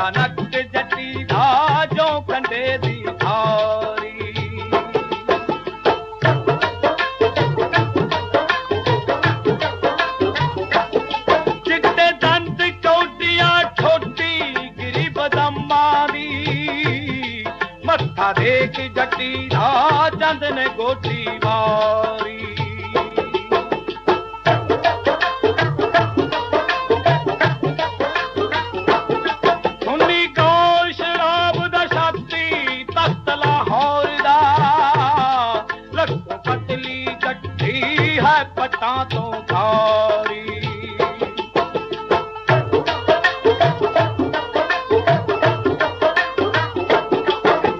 ਸਿੱਖਾ ਨੱਕ ਜੱਟੀ ਦਾ ਜੋ ਕੰਡੇ ਦੀ ਥਾਰੀ। ਚਿੱਟੇ ਦੰਦ ਚੌਡੀਆਂ ਠੋਡੀ ਗਿਰੀ ਬਦਮਾਂ ਦੀ। ਮੱਥਾ ਦੇਖ ਜੱਟੀ ਦਾ ਚੰਦ ਨੇ ਗੋਟੀ ਵਾਰੀ ਹੈ ਪਟਾਂ ਤੋਂ ਖਾਰੀ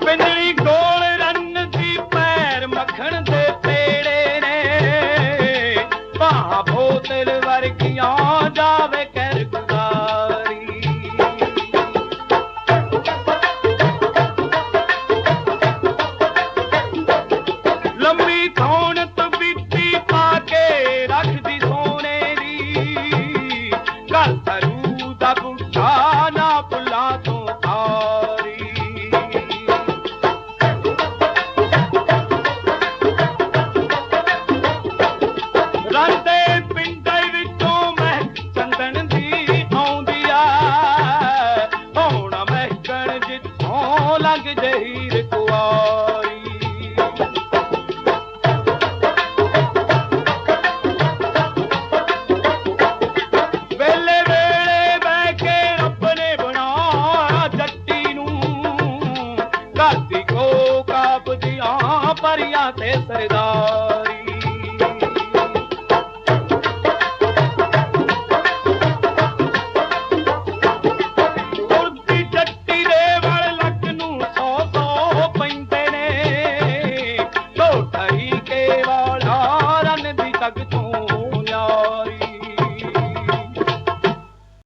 ਪਿੰਡਲੀ ਗੋਲ ਰੰਨ ਦੀ ਪੈਰ ਮੱਖਣ ਦੇ ਪੇੜੇ ਨੇ। ਬਾਹਾਂ ਬੋਤਲ ਵਰਗੀਆਂ ਮਹਿਕਣ ਜਿੱਥੋਂ ਲੰਘ ਜਹੀਰ ਕੁਆਰੀ ਵੇਲੇ ਵੇਲੇ ਬਹਿ ਕੇ ਰੱਬ ਨੇ ਬਣਾਇਆ ਜੱਟੀ ਨੂੰ। ਘਰ ਦੀ ਕੋ ਕਾਬਦੀਆਂ ਪਰੀਆਂ ਤੇ ਸਰਦਾਰੀ। தகுத்தோம்